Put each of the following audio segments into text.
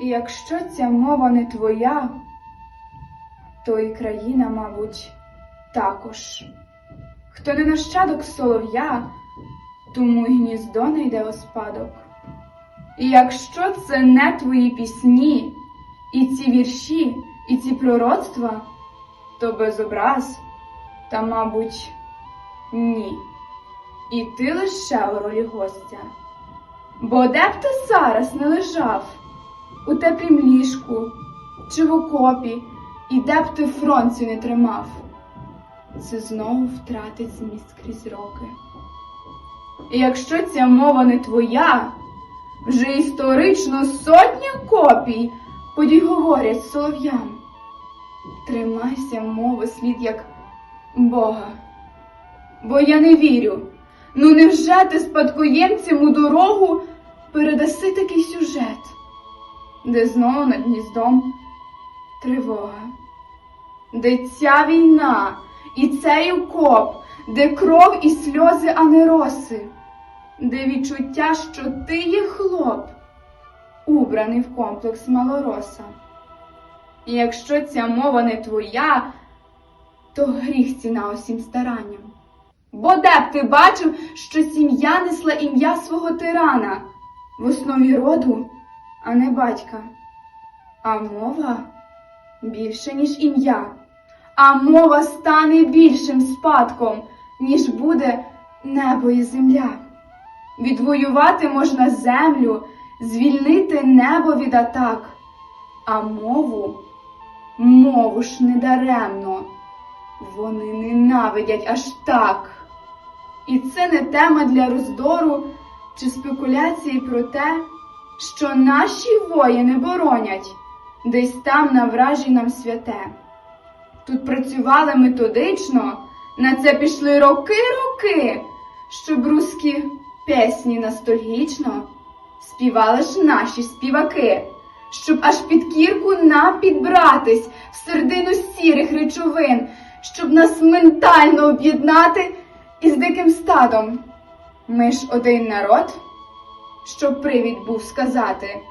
І якщо ця мова не твоя, то і країна, мабуть, також. Хто не нащадок солов'я, тому й гніздо не йде у спадок. І якщо це не твої пісні, і ці вірші, і ці пророцтва, то без образ, та, мабуть, ні. І ти лише у ролі гостя. Бо де б ти зараз не лежав, у теплім ліжку чи в окопі, і де б ти фронт не тримав, це знову втратить зміст крізь роки. І якщо ця мова не твоя, вже історично сотня копій подій говорять солов'ям. Тримайся мови слід як Бога. Бо я не вірю. Ну невже ти спадкоємцям у дорогу передаси такий сюжет, де знову над гніздом тривога, де ця війна і цей укоп, де кров і сльози, а не роси, де відчуття, що ти є хлоп, убраний в комплекс малороса. І якщо ця мова не твоя, то гріх ціна усім старанням. Бо де б ти бачив, що сім'я несла ім'я свого тирана в основі роду, а не батька. А мова більше, ніж ім'я, а мова стане більшим спадком, ніж буде небо і земля. Відвоювати можна землю, звільнити небо від атак, а мову, мову ж недаремно. Вони ненавидять аж так. І це не тема для роздору чи спекуляції про те, що наші воїни боронять десь там на вражі нам святе. Тут працювали методично, на це пішли роки-роки, щоб руські пісні ностальгічно співали ж наші співаки, щоб аж під кірку нам підбратись в середину сірих речовин, щоб нас ментально об'єднати із диким стадом. Ми ж один народ, щоб привід був сказати.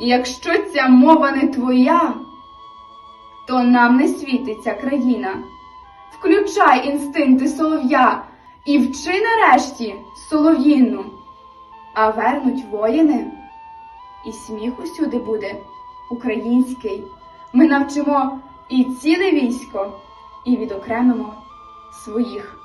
Якщо ця мова не твоя, то нам не світиться країна. Включай інстинкти солов'я і вчи нарешті солов'їну, а вернуть воїни, і сміх усюди буде український. Ми навчимо і ціле військо, і відокремимо своїх.